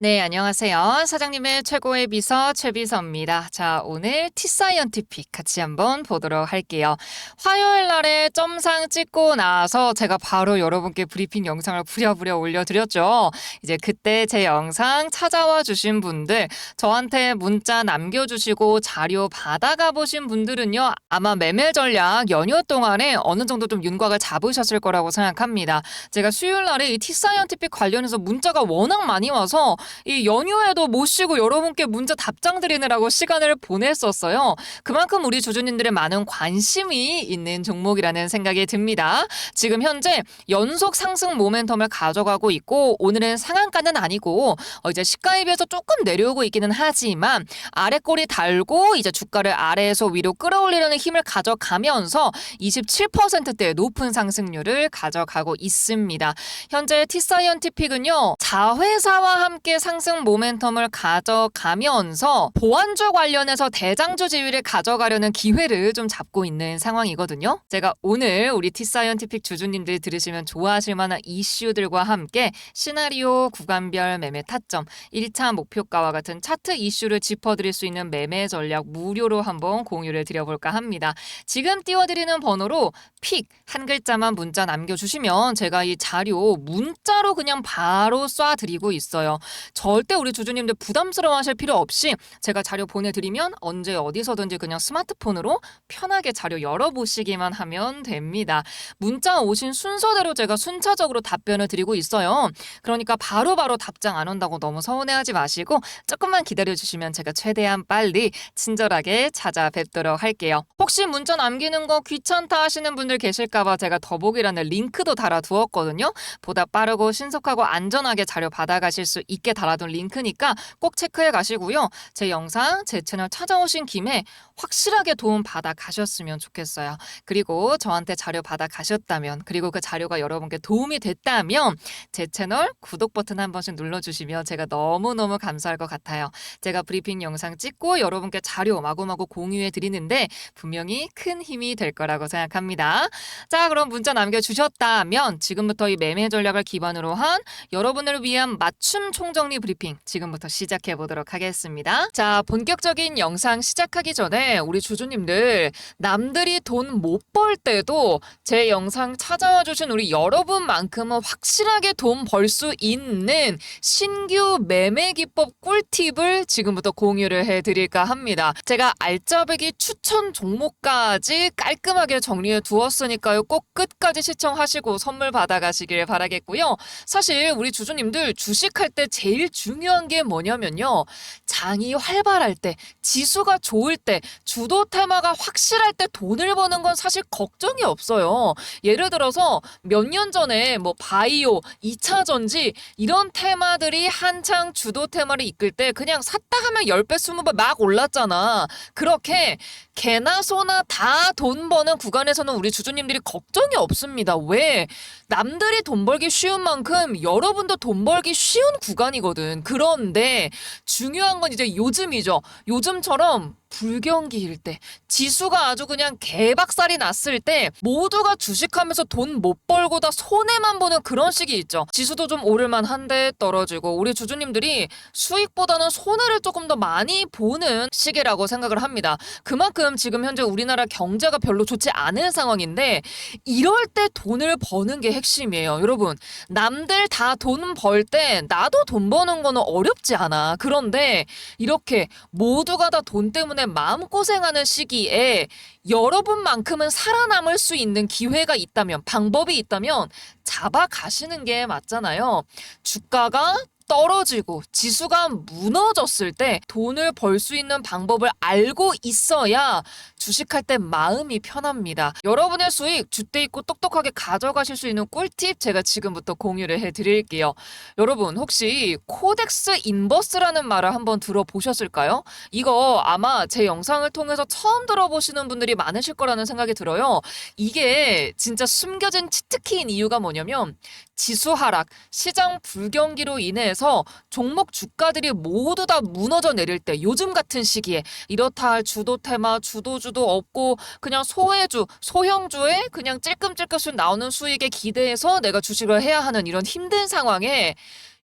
네, 안녕하세요. 사장님의 최고의 비서 최비서입니다. 자, 오늘 티사이언티픽 같이 한번 보도록 할게요. 화요일 날에 점상 찍고 나서 제가 바로 여러분께 브리핑 영상을 부랴부랴 올려드렸죠. 이제 그때 제 영상 찾아와 주신 분들, 저한테 문자 남겨주시고 자료 받아가 보신 분들은요, 아마 매매 전략 연휴 동안에 어느 정도 좀 윤곽을 잡으셨을 거라고 생각합니다. 제가 수요일 날에 이 티사이언티픽 관련해서 문자가 워낙 많이 와서 이 연휴에도 못 쉬고 여러분께 문자 답장 드리느라고 시간을 보냈었어요. 그만큼 우리 주주님들의 많은 관심이 있는 종목이라는 생각이 듭니다. 지금 현재 연속 상승 모멘텀을 가져가고 있고 오늘은 상한가는 아니고 어, 이제 시가에 비해서 조금 내려오고 있기는 하지만 아래 꼬리 달고 이제 주가를 아래에서 위로 끌어올리려는 힘을 가져가면서 27%대 높은 상승률을 가져가고 있습니다. 현재 티사이언티픽은요 자회사와 함께 상승 모멘텀을 가져가면서 보안주 관련해서 대장주 지위를 가져가려는 기회를 좀 잡고 있는 상황이거든요. 제가 오늘 우리 티사이언티픽 주주님들 들으시면 좋아하실 만한 이슈들과 함께 시나리오 구간별 매매 타점, 1차 목표가와 같은 차트 이슈를 짚어드릴 수 있는 매매 전략 무료로 한번 공유를 드려볼까 합니다. 지금 띄워드리는 번호로 픽 한 글자만 문자 남겨주시면 제가 이 자료 문자로 그냥 바로 쏴드리고 있어요. 절대 우리 주주님들 부담스러워하실 필요 없이 제가 자료 보내드리면 언제 어디서든지 그냥 스마트폰으로 편하게 자료 열어보시기만 하면 됩니다. 문자 오신 순서대로 제가 순차적으로 답변을 드리고 있어요. 그러니까 바로 바로 답장 안 온다고 너무 서운해하지 마시고 조금만 기다려주시면 제가 최대한 빨리 친절하게 찾아뵙도록 할게요. 혹시 문자 남기는 거 귀찮다 하시는 분들 계실까봐 제가 더보기란에 링크도 달아두었거든요. 보다 빠르고 신속하고 안전하게 자료 받아가실 수 있게 달아둔 링크니까 꼭 체크해 가시고요. 제 영상, 제 채널 찾아오신 김에 확실하게 도움 받아 가셨으면 좋겠어요. 그리고 저한테 자료 받아 가셨다면, 그리고 그 자료가 여러분께 도움이 됐다면 제 채널 구독 버튼 한 번씩 눌러주시면 제가 너무너무 감사할 것 같아요. 제가 브리핑 영상 찍고 여러분께 자료 마구마구 공유해 드리는데 분명히 큰 힘이 될 거라고 생각합니다. 자, 그럼 문자 남겨주셨다면 지금부터 이 매매 전략을 기반으로 한 여러분을 위한 맞춤 총정 리 브리핑 지금부터 시작해 보도록 하겠습니다. 자, 본격적인 영상 시작하기 전에 우리 주주님들 남들이 돈 못 벌 때도 제 영상 찾아와 주신 우리 여러분만큼은 확실하게 돈 벌 수 있는 신규 매매 기법 꿀팁을 지금부터 공유를 해 드릴까 합니다. 제가 알짜배기 추천 종목까지 깔끔하게 정리해 두었으니까요. 꼭 끝까지 시청하시고 선물 받아가시길 바라겠고요. 사실 우리 주주님들 주식할 때 제일 중요한 게 뭐냐면요. 장이 활발할 때, 지수가 좋을 때, 주도 테마가 확실할 때 돈을 버는 건 사실 걱정이 없어요. 예를 들어서 몇 년 전에 뭐 바이오, 2차 전지 이런 테마들이 한창 주도 테마를 이끌 때 그냥 샀다 하면 10배, 20배 막 올랐잖아. 그렇게 개나 소나 다 돈 버는 구간에서는 우리 주주님들이 걱정이 없습니다. 왜? 남들이 돈 벌기 쉬운 만큼 여러분도 돈 벌기 쉬운 구간이거든. 그런데 중요한 건 이제 요즘이죠. 요즘처럼 불경기일 때, 지수가 아주 그냥 개박살이 났을 때 모두가 주식하면서 돈 못 벌고 다 손해만 보는 그런 시기 있죠. 지수도 좀 오를만 한데 떨어지고 우리 주주님들이 수익보다는 손해를 조금 더 많이 보는 시기라고 생각을 합니다. 그만큼 지금 현재 우리나라 경제가 별로 좋지 않은 상황인데 이럴 때 돈을 버는 게 핵심이에요. 여러분, 남들 다 돈 벌 때 나도 돈 버는 거는 어렵지 않아. 그런데 이렇게 모두가 다 돈 때문에 마음고생하는 시기에 여러분만큼은 살아남을 수 있는 기회가 있다면, 방법이 있다면 잡아가시는 게 맞잖아요. 주가가 떨어지고 지수가 무너졌을 때 돈을 벌 수 있는 방법을 알고 있어야 주식할 때 마음이 편합니다. 여러분의 수익 주대 있고 똑똑하게 가져가실 수 있는 꿀팁 제가 지금부터 공유를 해드릴게요. 여러분 혹시 코덱스 인버스라는 말을 한번 들어보셨을까요? 이거 아마 제 영상을 통해서 처음 들어보시는 분들이 많으실 거라는 생각이 들어요. 이게 진짜 숨겨진 치트키인 이유가 뭐냐면 지수 하락, 시장 불경기로 인해서 종목 주가들이 모두 다 무너져 내릴 때 요즘 같은 시기에 이렇다 할 주도 테마, 주도 주도 없고 그냥 소외주, 소형주에 그냥 찔끔찔끔씩 나오는 수익에 기대해서 내가 주식을 해야 하는 이런 힘든 상황에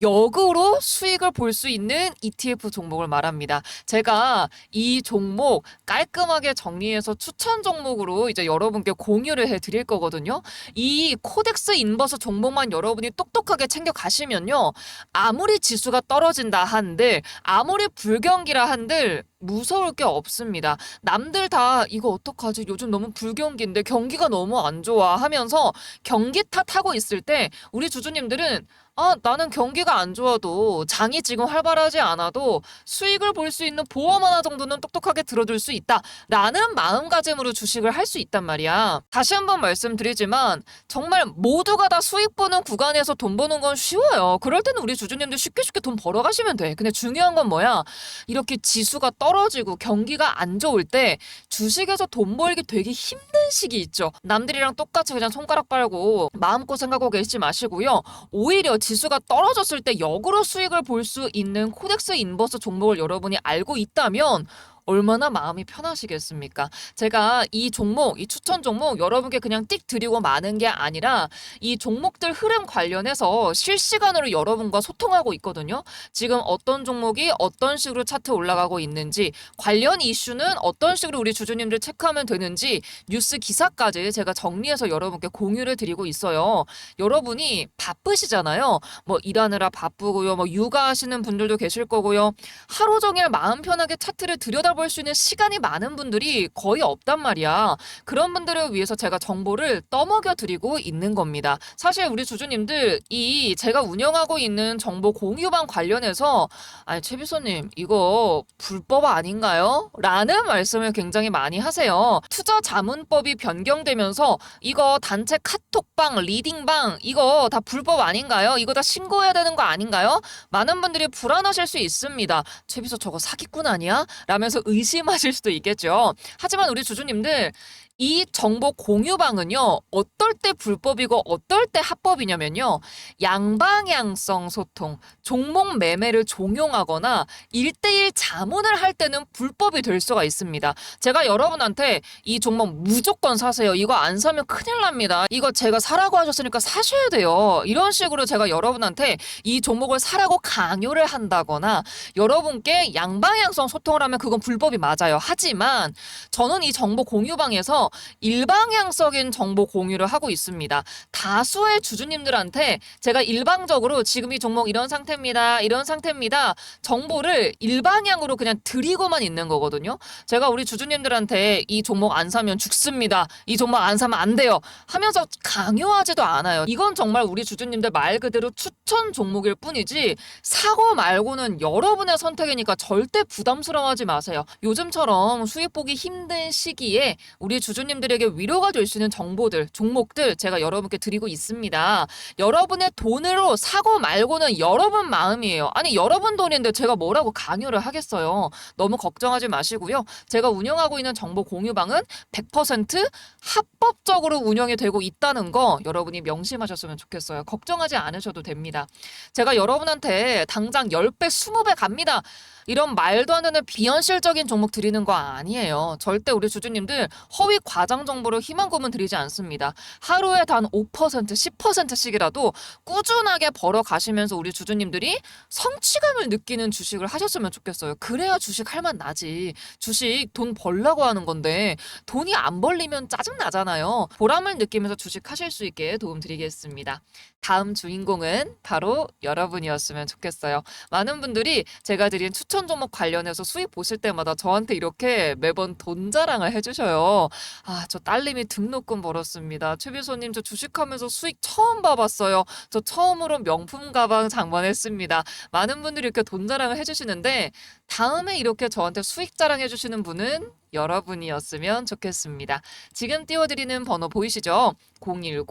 역으로 수익을 볼 수 있는 ETF 종목을 말합니다. 제가 이 종목 깔끔하게 정리해서 추천 종목으로 이제 여러분께 공유를 해 드릴 거거든요. 이 코덱스 인버스 종목만 여러분이 똑똑하게 챙겨 가시면요. 아무리 지수가 떨어진다 한들 아무리 불경기라 한들 무서울 게 없습니다. 남들 다 이거 어떡하지? 요즘 너무 불경기인데 경기가 너무 안 좋아 하면서 경기 탓하고 있을 때 우리 주주님들은 아, 나는 경기가 안 좋아도 장이 지금 활발하지 않아도 수익을 볼 수 있는 보험 하나 정도는 똑똑하게 들어줄 수 있다. 라는 마음가짐으로 주식을 할 수 있단 말이야. 다시 한번 말씀드리지만 정말 모두가 다 수익 보는 구간에서 돈 버는 건 쉬워요. 그럴 때는 우리 주주님들 쉽게 쉽게 돈 벌어 가시면 돼. 근데 중요한 건 뭐야? 이렇게 지수가 떨어지고 경기가 안 좋을 때 주식에서 돈 벌기 되게 힘든 시기 있죠. 남들이랑 똑같이 그냥 손가락 빨고 마음고생하고 계시지 마시고요. 오히려 지수가 떨어졌을 때 역으로 수익을 볼 수 있는 코덱스 인버스 종목을 여러분이 알고 있다면 얼마나 마음이 편하시겠습니까? 제가 이 종목, 이 추천 종목 여러분께 그냥 띡 드리고 마는 게 아니라 이 종목들 흐름 관련해서 실시간으로 여러분과 소통하고 있거든요. 지금 어떤 종목이 어떤 식으로 차트 올라가고 있는지 관련 이슈는 어떤 식으로 우리 주주님들 체크하면 되는지 뉴스 기사까지 제가 정리해서 여러분께 공유를 드리고 있어요. 여러분이 바쁘시잖아요. 뭐 일하느라 바쁘고요. 뭐 육아하시는 분들도 계실 거고요. 하루 종일 마음 편하게 차트를 들여다 볼 수 있는 시간이 많은 분들이 거의 없단 말이야. 그런 분들을 위해서 제가 정보를 떠먹여 드리고 있는 겁니다. 사실 우리 주주님들 이 제가 운영하고 있는 정보 공유방 관련해서 아니 최비서님 이거 불법 아닌가요? 라는 말씀을 굉장히 많이 하세요. 투자 자문법이 변경되면서 이거 단체 카톡방, 리딩방 이거 다 불법 아닌가요? 이거 다 신고해야 되는 거 아닌가요? 많은 분들이 불안하실 수 있습니다. 최비서 저거 사기꾼 아니야? 라면서 의심하실 수도 있겠죠. 하지만 우리 주주님들 이 정보 공유방은요, 어떨 때 불법이고 어떨 때 합법이냐면요, 양방향성 소통, 종목 매매를 종용하거나 일대일 자문을 할 때는 불법이 될 수가 있습니다. 제가 여러분한테 이 종목 무조건 사세요. 이거 안 사면 큰일 납니다. 이거 제가 사라고 하셨으니까 사셔야 돼요. 이런 식으로 제가 여러분한테 이 종목을 사라고 강요를 한다거나 여러분께 양방향성 소통을 하면 그건 불법이 맞아요. 하지만 저는 이 정보 공유방에서 일방향적인 정보 공유를 하고 있습니다. 다수의 주주님들한테 제가 일방적으로 지금 이 종목 이런 상태입니다. 이런 상태입니다. 정보를 일방향으로 그냥 드리고만 있는 거거든요. 제가 우리 주주님들한테 이 종목 안 사면 죽습니다. 이 종목 안 사면 안 돼요. 하면서 강요하지도 않아요. 이건 정말 우리 주주님들 말 그대로 추천 종목일 뿐이지 사고 말고는 여러분의 선택이니까 절대 부담스러워하지 마세요. 요즘처럼 수익 보기 힘든 시기에 우리 주주 님들에게 위로가 될 수 있는 정보들, 종목들 제가 여러분께 드리고 있습니다. 여러분의 돈으로 사고 말고는 여러분 마음이에요. 아니 여러분 돈인데 제가 뭐라고 강요를 하겠어요. 너무 걱정하지 마시고요. 제가 운영하고 있는 정보 공유방은 100% 합법적으로 운영이 되고 있다는 거 여러분이 명심하셨으면 좋겠어요. 걱정하지 않으셔도 됩니다. 제가 여러분한테 당장 10배, 20배 갑니다. 이런 말도 안 되는 비현실적인 종목 드리는 거 아니에요. 절대 우리 주주님들 허위 과장 정보로 희망 고문 드리지 않습니다. 하루에 단 5%, 10%씩이라도 꾸준하게 벌어 가시면서 우리 주주님들이 성취감을 느끼는 주식을 하셨으면 좋겠어요. 그래야 주식 할 맛 나지. 주식 돈 벌라고 하는 건데 돈이 안 벌리면 짜증 나잖아요. 보람을 느끼면서 주식 하실 수 있게 도움 드리겠습니다. 다음 주인공은 바로 여러분이었으면 좋겠어요. 많은 분들이 제가 드린 추천 종목 관련해서 수익 보실 때마다 저한테 이렇게 매번 돈 자랑을 해주셔요. 아, 저 딸님이 등록금 벌었습니다. 최 비서님, 저 주식하면서 수익 처음 봐봤어요. 저 처음으로 명품 가방 장만했습니다. 많은 분들이 이렇게 돈 자랑을 해주시는데, 다음에 이렇게 저한테 수익 자랑해주시는 분은 여러분이었으면 좋겠습니다. 지금 띄워드리는 번호 보이시죠? 010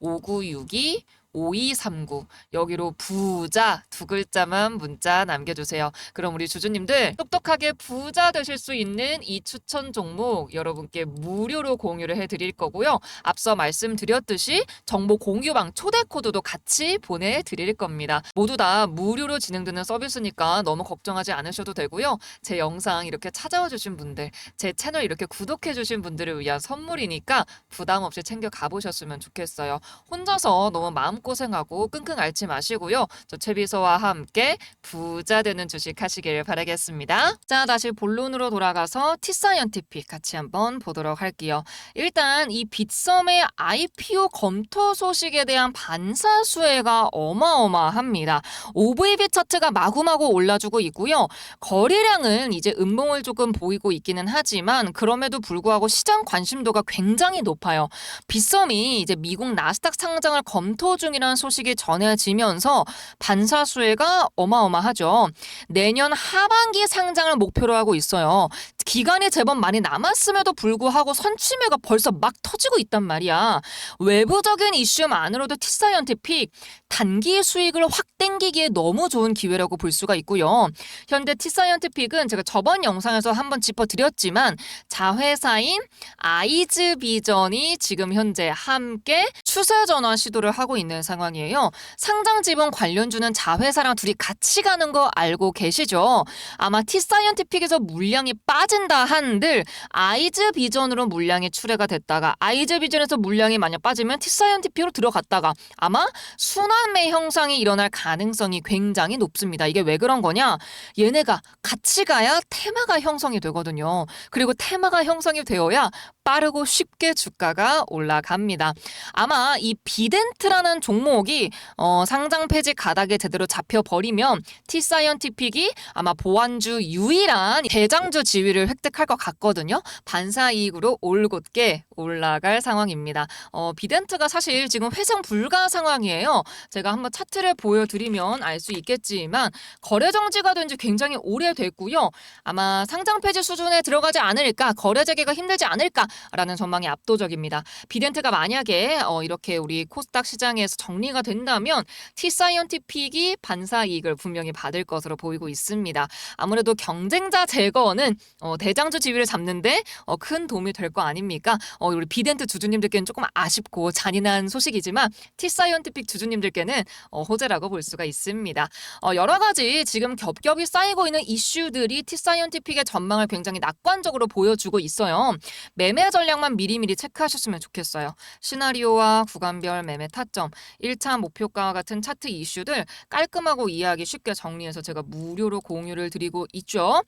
5962 5239 여기로 부자 두 글자만 문자 남겨주세요. 그럼 우리 주주님들 똑똑하게 부자 되실 수 있는 이 추천 종목 여러분께 무료로 공유를 해드릴 거고요. 앞서 말씀드렸듯이 정보 공유방 초대 코드도 같이 보내드릴 겁니다. 모두 다 무료로 진행되는 서비스니까 너무 걱정하지 않으셔도 되고요. 제 영상 이렇게 찾아와 주신 분들, 제 채널 이렇게 구독해 주신 분들을 위한 선물이니까 부담 없이 챙겨 가보셨으면 좋겠어요. 혼자서 너무 마음 마음고생하고 끙끙 앓지 마시고요. 저 최 비서와 함께 부자 되는 주식 하시길 바라겠습니다. 자, 다시 본론으로 돌아가서 티사이언티픽 같이 한번 보도록 할게요. 일단 이 빗썸의 IPO 검토 소식에 대한 반사 수혜가 어마어마합니다. OVB 차트가 마구마구 올라주고 있고요. 거래량은 이제 음봉을 조금 보이고 있기는 하지만 그럼에도 불구하고 시장 관심도가 굉장히 높아요. 빗썸이 이제 미국 나스닥 상장을 검토 중 이라는 소식이 전해지면서 반사 수혜가 어마어마하죠. 내년 하반기 상장을 목표로 하고 있어요. 기간이 제법 많이 남았음에도 불구하고 선취매가 벌써 막 터지고 있단 말이야. 외부적인 이슈만으로도 티사이언티픽 단기 수익을 확 땡기기에 너무 좋은 기회라고 볼 수가 있고요. 현재 티사이언티픽은 제가 저번 영상에서 한번 짚어드렸지만 자회사인 아이즈 비전이 지금 현재 함께 추세 전환 시도를 하고 있는 상황이에요. 상장 지분 관련주는 자회사랑 둘이 같이 가는 거 알고 계시죠? 아마 티사이언티픽에서 물량이 빠진 다 한들 아이즈 비전으로 물량이 출회가 됐다가 아이즈 비전에서 물량이 만약 빠지면 티사이언티픽으로 들어갔다가 아마 순환매 형상이 일어날 가능성이 굉장히 높습니다. 이게 왜 그런 거냐? 얘네가 같이 가야 테마가 형성이 되거든요. 그리고 테마가 형성이 되어야 빠르고 쉽게 주가가 올라갑니다. 아마 이 비덴트라는 종목이 어, 상장 폐지 가닥에 제대로 잡혀 버리면 티사이언티픽이 아마 보안주 유일한 대장주 지위를 획득할 것 같거든요. 반사 이익으로 올곧게 올라갈 상황입니다. 어, 비덴트가 사실 지금 회생 불가 상황이에요. 제가 한번 차트를 보여드리면 알 수 있겠지만 거래 정지가 된 지 굉장히 오래됐고요. 아마 상장 폐지 수준에 들어가지 않을까, 거래 재개가 힘들지 않을까라는 전망이 압도적입니다. 비덴트가 만약에 어, 이렇게 우리 코스닥 시장에서 정리가 된다면 티사이언티픽이 반사 이익을 분명히 받을 것으로 보이고 있습니다. 아무래도 경쟁자 제거는 어, 대장주 지위를 잡는데 어, 큰 도움이 될 거 아닙니까? 어, 우리 비덴트 주주님들께는 조금 아쉽고 잔인한 소식이지만 티사이언티픽 주주님들께는 어, 호재라고 볼 수가 있습니다. 어, 여러 가지 지금 겹겹이 쌓이고 있는 이슈들이 티사이언티픽의 전망을 굉장히 낙관적으로 보여주고 있어요. 매매 전략만 미리미리 체크하셨으면 좋겠어요. 시나리오와 구간별 매매 타점, 1차 목표가와 같은 차트 이슈들 깔끔하고 이해하기 쉽게 정리해서 제가 무료로 공유를 드리고 있죠.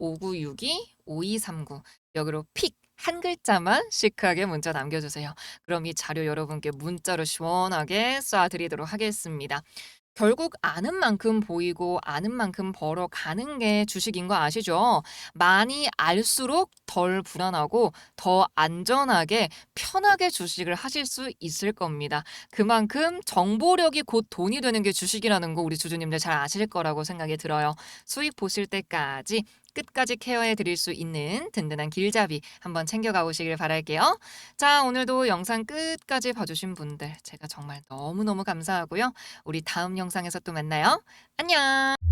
010-5962-5239 여기로 픽 한 글자만 시크하게 문자 남겨주세요. 그럼 이 자료 여러분께 문자로 시원하게 쏴드리도록 하겠습니다. 결국 아는 만큼 보이고 아는 만큼 벌어가는 게 주식인 거 아시죠? 많이 알수록 덜 불안하고 더 안전하게 편하게 주식을 하실 수 있을 겁니다. 그만큼 정보력이 곧 돈이 되는 게 주식이라는 거 우리 주주님들 잘 아실 거라고 생각이 들어요. 수익 보실 때까지 끝까지 케어해 드릴 수 있는 든든한 길잡이 한번 챙겨가 보시길 바랄게요. 자, 오늘도 영상 끝까지 봐주신 분들 제가 정말 너무너무 감사하고요. 우리 다음 영상에서 또 만나요. 안녕!